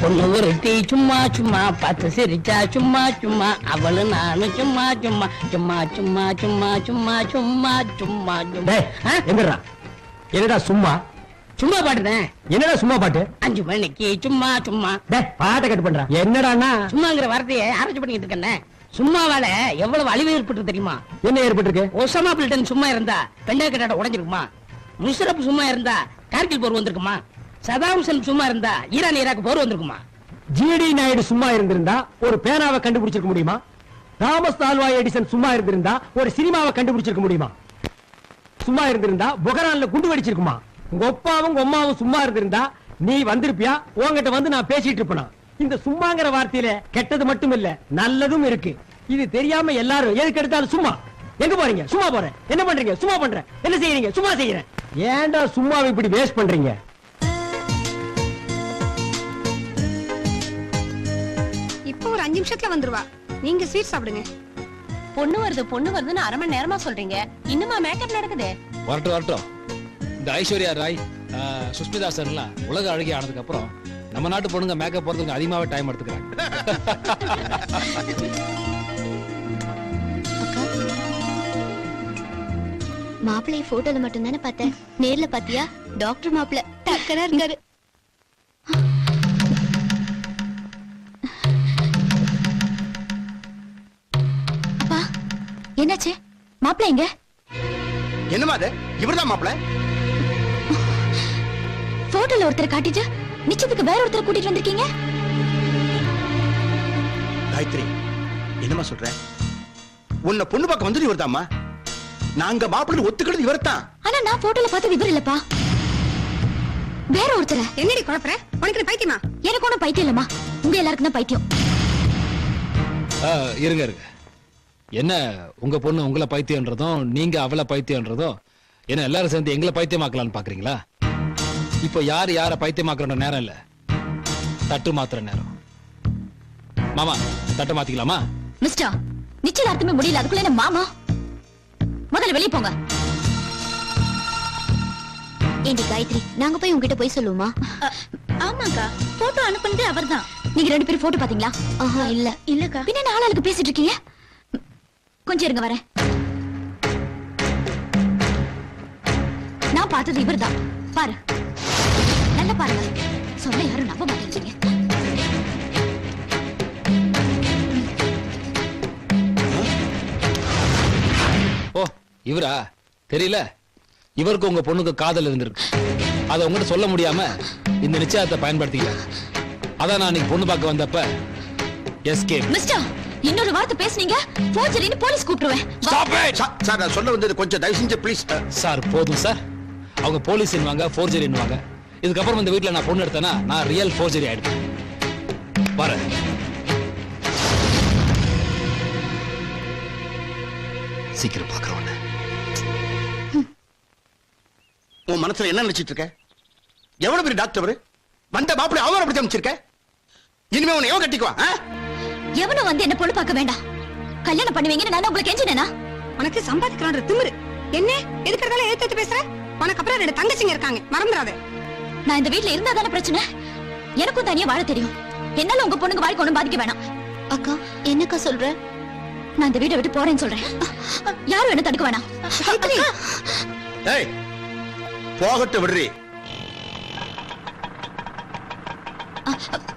பொண்ணு ஒருத்தி சும்மா சும்மா பார்த்து சிரிச்சா சும்மா சும்மா அவளு நானும் சும்மா சும்மா சும்மா சும்மா சும்மா சும்மா சும்மா சும்மா சும்மா. என்னடா சும்மா? சும்மா பாடுறேன் என்னடா சும்மா பாட்டு? அஞ்சு மணிக்கு சும்மா சும்மா. பாட்டை கட் பண்றா. என்னடான்னா? சும்மாங்கிற வார்த்தையை ஆராய்ச்சி பண்ணிட்டு இருக்கேனே சும்மாவால எவ்வளவு அழிவு ஏற்பட்டு தெரியுமா? என்ன ஏற்பட்டிருக்கு? ஒசாமா பில்டன் சும்மா இருந்தா பெண்டா கட்டாட உடைஞ்சிருக்குமா? முஷரப் சும்மா இருந்தா கார்கில் போர் வந்திருக்குமா? சதாம் ஹுசேன் சும்மா இருந்தா ஈரான் ஈராக் போர் வந்திருக்குமா? ஜிடி நாயுடு சும்மா இருந்திருந்தா ஒரு பேனாவை கண்டுபிடிச்சிருக்க முடியுமா? தாமஸ் தால்வாய் எடிசன் சும்மா இருந்திருந்தா ஒரு சினிமாவை கண்டுபிடிச்சிருக்க முடியுமா? சும்மா இருந்திருந்தா புகரான்ல குண்டு வெடிச்சிருக்குமா? உங்க அப்பாவும் உங்க அம்மாவும் சும்மா இருந்திருந்தா நீ வந்திருப்பியா? உங்ககிட்ட வந்து நான் பேசிட்டு இருப்பனா? இந்த சும்மாங்கிற வார்த்தையில கெட்டது மட்டும் இல்ல நல்லதும் இருக்கு. இது தெரியாம எல்லாரும் எதுக்கு எடுத்தாலும் சும்மா. எங்க போறீங்க? சும்மா போறேன். என்ன பண்றீங்க? சும்மா பண்றேன். என்ன செய்யறீங்க? சும்மா செய்யறேன். ஏன்டா சும்மாவை இப்படி வேஸ்ட் பண்றீங்க? அஞ்சு நிமிஷத்துல வந்துருவா. நீங்க ஸ்வீட் சாப்பிடுங்க. பொண்ணு வருது பொண்ணு வருதுன்னு அரை மணி நேரமா சொல்றீங்க. இன்னுமா மேக்கப் நடக்குது? வரட்டும் வரட்டும். இந்த ஐஸ்வர்யா ராய் ஆ, சுஷ்மிதா சென்லாம் உலக அழகி ஆனதுக்கு அப்புறம் நம்ம நாட்டு பொண்ணுங்க மேக்கப் போறதுக்கு அதிகமாவே டைம் எடுத்துக்கிறாங்க. மாப்பிள்ளை போட்டோல மட்டும் தானே பார்த்தேன். நேர்ல பாத்தியா? டாக்டர் மாப்பிள்ளை டக்கரா இருக்காரு. என்னாச்சு? மாப்பிள்ளை எங்க? என்னமா அது? இவர்தான் மாப்பிள? போட்டோல ஒருத்தரை காட்டிட்டு நிச்சயத்துக்கு வேற ஒருத்தரை கூட்டிட்டு வந்திருக்கீங்க? காயத்ரி என்னமா சொல்ற? உன்னை பொண்ணு பார்க்க வந்தது இவர்தாம்மா. நாங்க மாப்பிள்ளை ஒத்துக்கிறது இவர்தான். ஆனா நான் போட்டோல பார்த்தது இவர் இல்லப்பா. வேற ஒருத்தரை. என்னடி குழப்பற? உனக்கு பைத்தியமா? எனக்கு ஒண்ணும் பைத்தியம் இல்லம்மா. உங்க எல்லாருக்கும் தான் பைத்தியம். ஆ, இருங்க இருங்க. என்ன உங்க பொண்ணு உங்களை பைத்தியன்றதும் நீங்க அவளை பைத்தியன்றதும் என்ன எல்லாரும் சேர்ந்து எங்களை பைத்தியமாக்கலாம்னு பாக்குறீங்களா? இப்போ யார் யார பைத்தியமாக்குற நேரம் இல்ல. தட்டு மாத்துற நேரம். மாமா தட்டு மாத்திக்கலாமா? மிஸ்டர் நிச்சயதார்த்தமே முடியல. அதுக்குள்ள என்ன மாமா? முதல்ல வெளிய போங்க. ஏண்டி காயத்ரி நாங்க போய் உங்ககிட்ட போய் சொல்லுவோமா? ஆமாக்கா போட்டோ அனுப்புனது அவர்தான். நீங்க ரெண்டு பேரும் போட்டோ பாத்தீங்களா? ஆஹா இல்ல. இல்லக்கா. பின்ன என்ன ஆளாளுக்கு பேசிட்டு இருக்கீங்க? கொஞ்சம் இருங்க வரேன். நான் பார்த்தது இவர்தான். பாரு. நல்ல பாருங்க. சொன்ன யாரும் நம்ப மாட்டேங்கிறீங்க. ஓ இவரா? தெரியல. இவருக்கு உங்க பொண்ணுக்கு காதல் இருந்திருக்கு. அதை உங்ககிட்ட சொல்ல முடியாம இந்த நிச்சயத்தை பயன்படுத்திக்கிறார் அதான் நான் பொண்ணு பார்க்க வந்தப்ப எஸ்கே மிஸ்டர் இன்னொரு வார்த்தை பேசுனீங்க? போர்ஜரின்னு போலீஸ் கூப்பிடுவேன் வா- சா- சார் நான் சொல்ல வந்தது கொஞ்சம் தயவு செஞ்சு ப்ளீஸ் சார் போதும் சார் அவங்க போலீஸ் என்னவாங்க ஃபோர்ஜரி என்னவாங்க இதுக்கப்புறம் இந்த வீட்ல நான் பொண்ணு எடுத்தேன்னா நான் ரியல் ஃபோர்ஜரி ஆயிடுவேன். வரேன். சீக்கிரம் பார்க்கறவன உன் மனசுல என்ன நினைச்சிட்டு இருக்க? எவ்வளவு பெரிய டாக்டர் வந்த மாப்பிள்ளை அவமானப்படுத்தி அமைச்சிருக்க இனிமே உன்னை எவன் கட்டிக்குவான்? எவனும் வந்து என்ன பொண்ணு பார்க்க வேண்டாம். கல்யாணம் பண்ணுவீங்கன்னு நான் உங்களுக்கு கெஞ்சினேனா? உனக்கு சம்பாதிக்கிறான்ற திமிரு. என்ன? எதுக்கறதால ஏத்து பேசுற? உனக்கு அப்புறம் ரெண்டு தங்கச்சிங்க இருக்காங்க. மறந்துடாத. நான் இந்த வீட்ல இருந்தா தானே பிரச்சனை? எனக்கும் தனியா வாழ தெரியும். என்னால உங்க பொண்ணுங்க வாழ்க்கை ஒண்ணும் பாதிக்க வேணாம். அக்கா என்னக்கா சொல்ற? நான் இந்த வீட்டை விட்டு போறேன்னு சொல்றேன். யாரும் என்ன தடுக்க வேணாம். ஏய் போகட்டு விடுறி.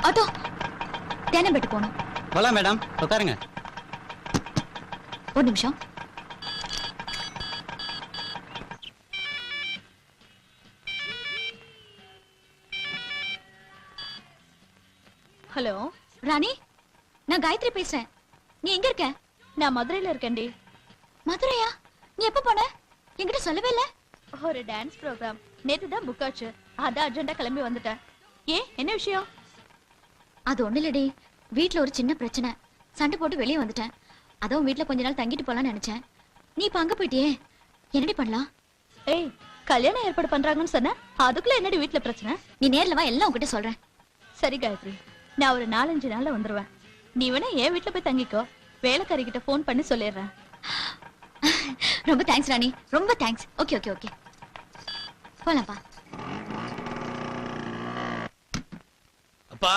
ஆட்டோ. தேனம்பேட்டு போகணும். போலாம் மேடம் உட்காருங்க ஒரு நிமிஷம். ஹலோ. ராணி நான் காயத்ரி பேசுறேன். நீ எங்க இருக்க? நான் மதுரையில இருக்கேன்டி. மதுரையா? நீ எப்ப போன? என்கிட்ட சொல்லவே இல்ல. ஒரு டான்ஸ் ப்ரோக்ராம் நேத்து தான் புக் ஆச்சு. அதான் அர்ஜென்ட்டா கிளம்பி வந்துட்டேன். ஏன்? என்ன விஷயம்? அது ஒண்ணு இல்லடி. வீட்ல ஒரு சின்ன பிரச்சனை. சண்டை போட்டு வெளியே வந்துட்டேன். அதான் வீட்ல கொஞ்ச நாள் தங்கிட்டு போலாம்னு நினைச்சேன். நீ இப்ப அங்க போயிட்டியே. என்னடி பண்ணலாம்? ஏய் கல்யாணம் ஏற்பாடு பண்றாங்கன்னு சொன்ன. அதுக்குள்ள என்னடி வீட்ல பிரச்சனை? நீ நேர்ல வா எல்லாம் உன்கிட்ட சொல்றேன். சரி காயத்ரி. நான் ஒரு நாலஞ்சு நாள்ல வந்துருவேன். நீ வேணா என் வீட்ல போய் தங்கிக்கோ. வேலைக்காரி கிட்ட ஃபோன் பண்ணி சொல்லிடுறேன். ரொம்ப தேங்க்ஸ் ராணி. ரொம்ப தேங்க்ஸ் ஓகே ஓகே ஓகே போலாம்ப்பா. அப்பா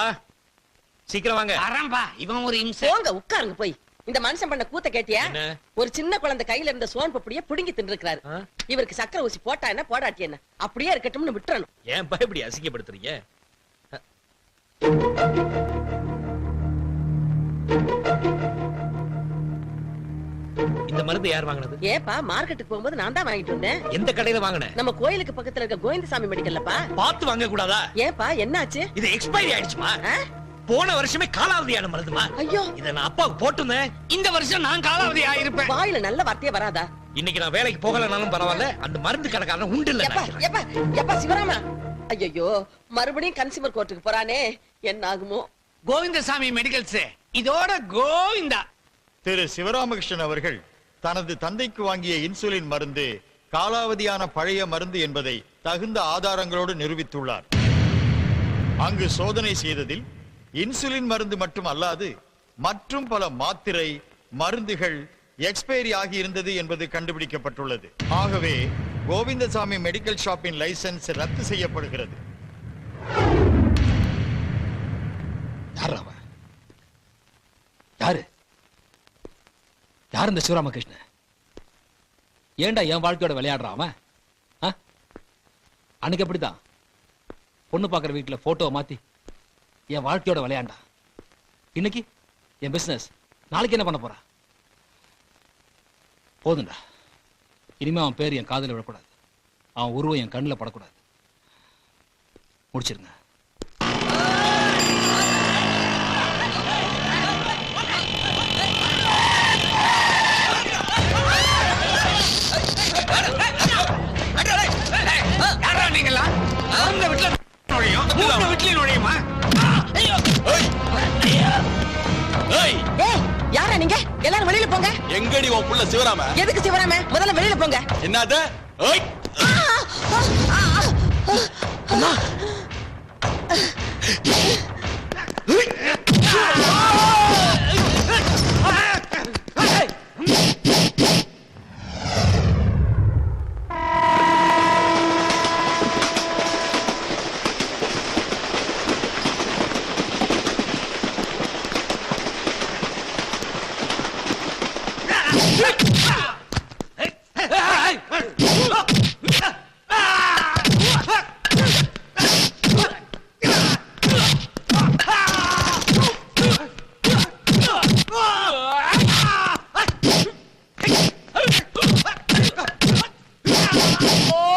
சீக்கிரம் வாங்க. வரம்பா இவன் ஒரு இம்சை. போங்க உட்காருங்க போய். இந்த மனுஷன் பண்ண கூத்த கேட்டியா? என்ன? ஒரு சின்ன குழந்தை கையில இருந்த சோன் பப்படிய புடுங்கி தின்னுருக்காரு ஆ? இவருக்கு சக்கரை ஊசி போட்டா என்ன போடாட்டி என்ன? அப்படியே இருக்கட்டும்னு விட்டுறணும். ஏன் பயப்படி அசிங்கப்படுத்துறீங்க? இந்த மருந்து யார் வாங்கினது? ஏப்பா மார்க்கெட்டுக்கு போகும்போது நான் தான் வாங்கிட்டு வந்தேன். எந்த கடையில வாங்கின? நம்ம கோயிலுக்கு பக்கத்துல இருக்க கோவிந்தசாமி மெடிக்கல்லப்பா பார்த்து வாங்க கூடாதா? ஏப்பா என்னாச்சு? இது எக்ஸ்பைரி ஆயிடுச்சுமா? ஆ? போன வருஷமே காலாவதியான மருந்துமா ஐயோ. இத நான் அப்பாவுக்கு போட்டிருந்தேன். இந்த வருஷம் நான் காலாவதி ஆயிருப்பேன். வாயில நல்ல வார்த்தையே வராதா? இன்னைக்கு நான் வேலைக்கு போகலனாலும் பரவாயில்ல. அந்த மருந்து கடைக்காரன் உண்டு இல்ல எப்பா எப்பா எப்பா சிவராமா? ஐயோ மறுபடியும் கன்சியூமர் கோர்ட்டுக்கு போறானே. என்ன ஆகுமோ? கோவிந்தசாமி மெடிக்கல்ஸ். இதோட கோவிந்தா. திரு சிவராமகிருஷ்ணன் அவர்கள் தனது தந்தைக்கு வாங்கிய இன்சுலின் மருந்து காலாவதியான பழைய மருந்து என்பதை தகுந்த ஆதாரங்களோடு நிரூபித்துள்ளார். அங்கு சோதனை செய்ததில் இன்சுலின் மருந்து மட்டும் அல்லாது மற்றும் பல மாத்திரை மருந்துகள் எக்ஸ்பைரி ஆகி இருந்தது என்பது கண்டுபிடிக்கப்பட்டுள்ளது. ஆகவே கோவிந்தசாமி மெடிக்கல் ஷாப்பின் லைசென்ஸ் ரத்து செய்யப்படுகிறது. யார் யாரு? யார் இந்த சிவராமகிருஷ்ணன்? ஏன்டா என் வாழ்க்கையோட விளையாடுறான் அவன்? அன்னைக்கு அப்படிதான் பொண்ணு பார்க்குற வீட்டுல போட்டோ மாத்தி என் வாழ்க்கையோட விளையாண்டா. இன்னைக்கு என் பிசினஸ் நாளைக்கு என்ன பண்ண போறா? போதும்டா. இனிமே அவன் பேர் என் காதல விழக்கூடாது. அவன் உருவம் என் கண்ணுல படக்கூடாது. முடிச்சிருங்க. போங்க. எங்கடி உன் புள்ள சிவராம? எதுக்கு சிவராம? முதல்ல வெளியில போங்க. என்னது? ஏய்! Oh!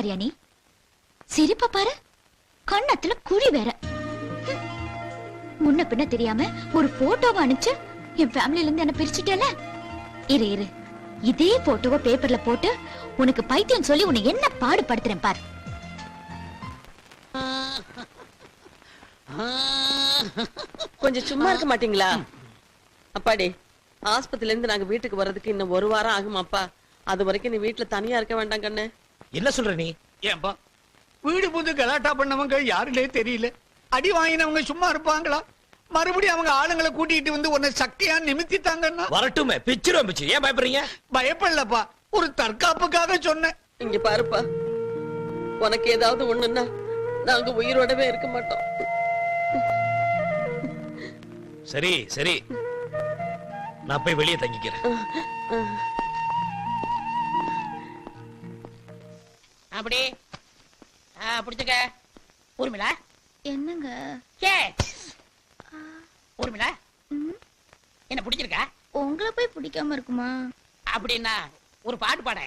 ம், நீ சிரிப்ப பாரு. கண்ணத்துல குழி வேற. முன்ன பின்ன தெரியாம ஒரு போட்டோவை அனுப்பிச்சு என் ஃபேமிலில இருந்து என்ன பிரிச்சுட்டல. இரு இரு. இதே போட்டோவை பேப்பர்ல போட்டு உனக்கு பைத்தியம் சொல்லி உன்னை என்ன பாடுபடுத்துறேன் பாரு. கொஞ்சம் சும்மா இருக்க மாட்டீங்களா? அப்பாடி ஆஸ்பத்திரில இருந்து நாங்க வீட்டுக்கு வர்றதுக்கு இன்னும் ஒரு வாரம் ஆகுமாப்பா? அது வரைக்கும் நீ வீட்டுல தனியா இருக்க வேண்டாம் கண்ணு. என்ன சொல்ற நீ? ஏன்பா? வீடு புது கலாட்டா பண்ணவங்க யாருன்னே தெரியல. அடி வாங்கினவங்க சும்மா இருப்பாங்களா? மறுபடியும் அவங்க ஆளுங்களை கூட்டிட்டு வந்து உன்னை சக்கையா நிமித்திட்டாங்கன்னா? வரட்டுமே பிச்சிரும் பிச்சு. ஏன் பயப்படுறீங்க? பயப்படலப்பா. ஒரு தற்காப்புக்காக சொன்னேன். இங்க பாருப்பா. உனக்கு ஏதாவது ஒண்ணுன்னா நாங்க உயிரோடவே இருக்க மாட்டோம். சரி சரி. நான் போய் வெளியே தங்கிக்கிறேன். அப்படி. பிடிச்சுக்க. ஊர்மிளா? என்னங்க? கே ஊர்மிளா? என்ன பிடிச்சிருக்கா? உங்களை போய் பிடிக்காம இருக்குமா? அப்படின்னா ஒரு பாட்டு பாட.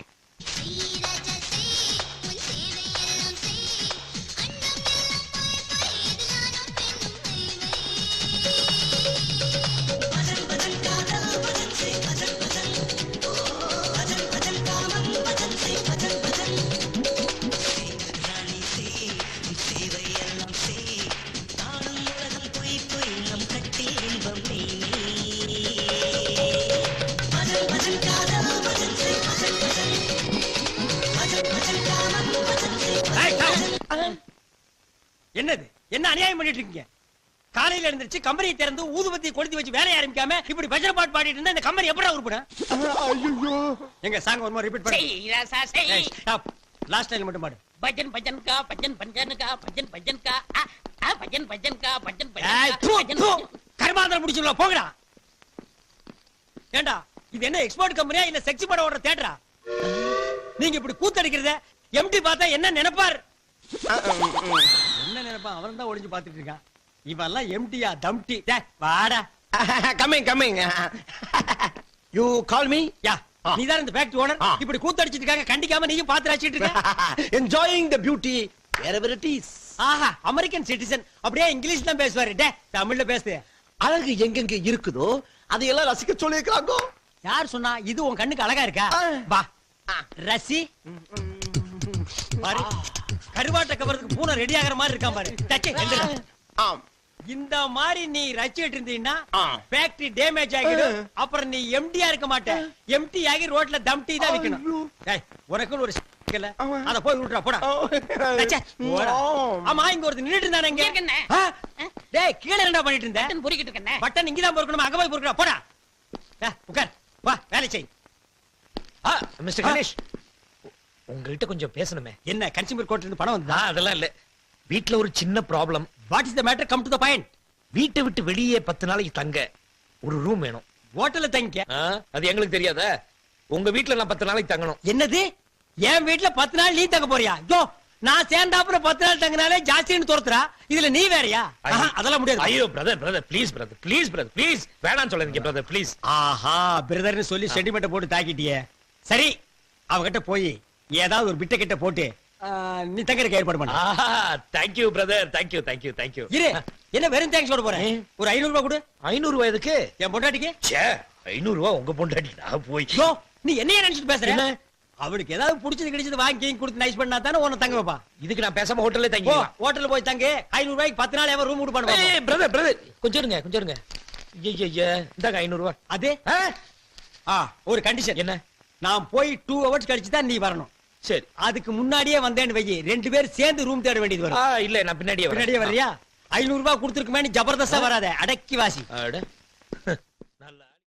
என்னது? என்ன அநியாயம் பண்ணிட்டு இருக்கீங்க? காலையில எழுந்திருச்சு கம்பெனியை திறந்து ஊதுபத்தி கொளுத்தி வச்சு வேலைய ஆரம்பிக்காம இப்படி பஜனை பாட்டு பாடிட்டு இருந்தா இந்த கம்பெனி எப்படி உருப்படும் எங்க சாங் ஒரு மாதிரி ரிப்பீட் பண்ணு லாஸ்ட் டைம் மட்டும் பாடு. பஜன் பஜன் கா பஜன் பஜன் கா பஜன் பஜன் கா. ஆ, ஆ, பஜன் பஜன் கா பஜன் பஜன். கருமாந்திரம் முடிச்சுங்களா போங்கடா. ஏண்டா இது என்ன எக்ஸ்போர்ட் கம்பெனியா இல்ல செக்ஸ் படம் ஓடுற தேட்டரா நீங்க இப்படி கூத்தடிக்கிறத எம்டி பார்த்தா என்ன நினைப்பார்? என்ன நினைப்பா அவன் தான் ஒளிஞ்சு பாத்துட்டு இருக்கான். இவன் எல்லாம் எம்டியா தம்டி வாடா. Coming coming you call me ya நீதான் இந்த ஃபேக்டரி ஓனர். இப்படி கூத்தடிச்சிட்டு இருக்காங்க கண்டிக்காம நீயும் பாத்து ரசிச்சிட்டு இருக்க. Enjoying the beauty is. ஆஹா அமெரிக்கன் சிட்டிசன் அப்படியே இங்கிலீஷ் தான் பேசுவாரு. டே தமிழ்ல பேசு. அழகு எங்கெங்க இருக்குதோ அதையெல்லாம் ரசிக்க சொல்லியிருக்காங்க யார் சொன்னா இது உன் கண்ணுக்கு அழகா இருக்கா. வா. ரசி. பாரு கருவாட்ட கவரத்துக்கு பூனை ரெடி ஆகுற மாதிரி இருக்கான் பாரு. டச்சே எந்திரா. ஆம். இந்த மாதிரி நீ ரசிச்சிட்டு இருந்தீங்கன்னா. ஃபேக்டரி டேமேஜ் ஆகிடும். அப்புறம் நீ எம்டியா இருக்க மாட்ட. எம்டி ஆகி ரோட்ல தம் டீ தான் விக்கணும். டேய் உனக்குன்னு ஒரு ஆமா. அத போய் விட்டுறா போடா. ஆமா. இங்க ஒருத்தர் நின்னுட்டு இருந்தானே இங்க? டேய் கீழ என்னடா பண்ணிட்டு இருந்த? பட்டன் பொறுக்கிட்டு இருக்கேனே. பட்டன் இங்க தான் பொறுக்கணும்? அங்க போய் பொறுக்கடா. போடா. டேய், உட்கார். வா வேலை செய். ஆ, மிஸ்டர் கணேஷ். உங்ககிட்ட கொஞ்சம் பேசணுமே. என்ன கன்சியூமர் கோர்ட்ல இருந்து பணம் வந்தா அதெல்லாம் இல்ல. வீட்ல ஒரு சின்ன problem what is the matter come to the point வீட்டை விட்டு வெளியே பத்து நாளைக்கு தங்க. ஒரு ரூம் வேணும். ஹோட்டல்ல தங்கிக்க. ஆ, அது எங்களுக்கு தெரியாதா? உங்க வீட்ல நான் பத்து நாளைக்கு தங்கணும். என்னது? என் வீட்ல பத்து நாள் நீ தங்க போறியா? யோ நான் சேர்ந்தாப்புல பத்து நாள் தங்கினாலே ஜாஸ்தின்னு துரத்துறா. இதுல நீ வேறயா? ஆஹா, அதெல்லாம் முடியாது. ஐயோ brother brother please brother please brother please வேணாம்னு சொல்லாதீங்க பிரதர் ப்ளீஸ் ஆஹா பிரதர்னு சொல்லி சென்டிமெண்ட் போட்டு தாக்கிட்டியே. சரி அவகிட்ட போய் ஏதாவது ஒரு பிட்ட கிட்ட போட்டு நீ தங்கறதுக்கு ஏற்பாடு பண்ண. Thank you brother thank you thank you thank you இரு. என்ன வெறும் தேங்க்ஸ் சொல்ல போறேன் ஒரு ஐநூறு ரூபாய் கொடு. ஐநூறு ரூபாய்க்கு என் பொண்டாட்டிக்கு? ச்சே ஐநூறு ரூபாய் உங்க பொண்டாட்டி நான் போய். யோ நீ என்னைய நினைச்சிட்டு பேசுற? என்ன? அவளுக்கு ஏதாவது புடிச்சது கிடைச்சது வாங்கி கொடுத்து நைஸ் பண்ணா தானே உன்னை தங்க வைப்பா? இதுக்கு நான் பேசாம ஹோட்டல்ல தங்கிக்கலாம் ஹோட்டல்ல போய் தங்கு. ஐநூறு ரூபாய்க்கு பத்து நாள் எவன் ரூம் கொடுப்பானு ஏய் பிரதர் பிரதர் கொஞ்சம் இருங்க கொஞ்சம் இருங்க. ஐயா இந்தாங்க ஐநூறு ரூபாய். அது? ஒரு கண்டிஷன் என்ன? நான் போய் டூ ஹவர்ஸ் கழிச்சு தான் நீ வரணும். சரி அதுக்கு முன்னாடியே வந்தேன்னு வை ரெண்டு பேரும் சேர்ந்து ரூம் தேட வேண்டியது வரும். இல்ல நான் பின்னாடியே பின்னாடியே வர்றியா? ஐநூறு ரூபாய் கொடுத்துருக்குமே ஜபர்தஸ்தா வராத அடக்கி வாசி. அட.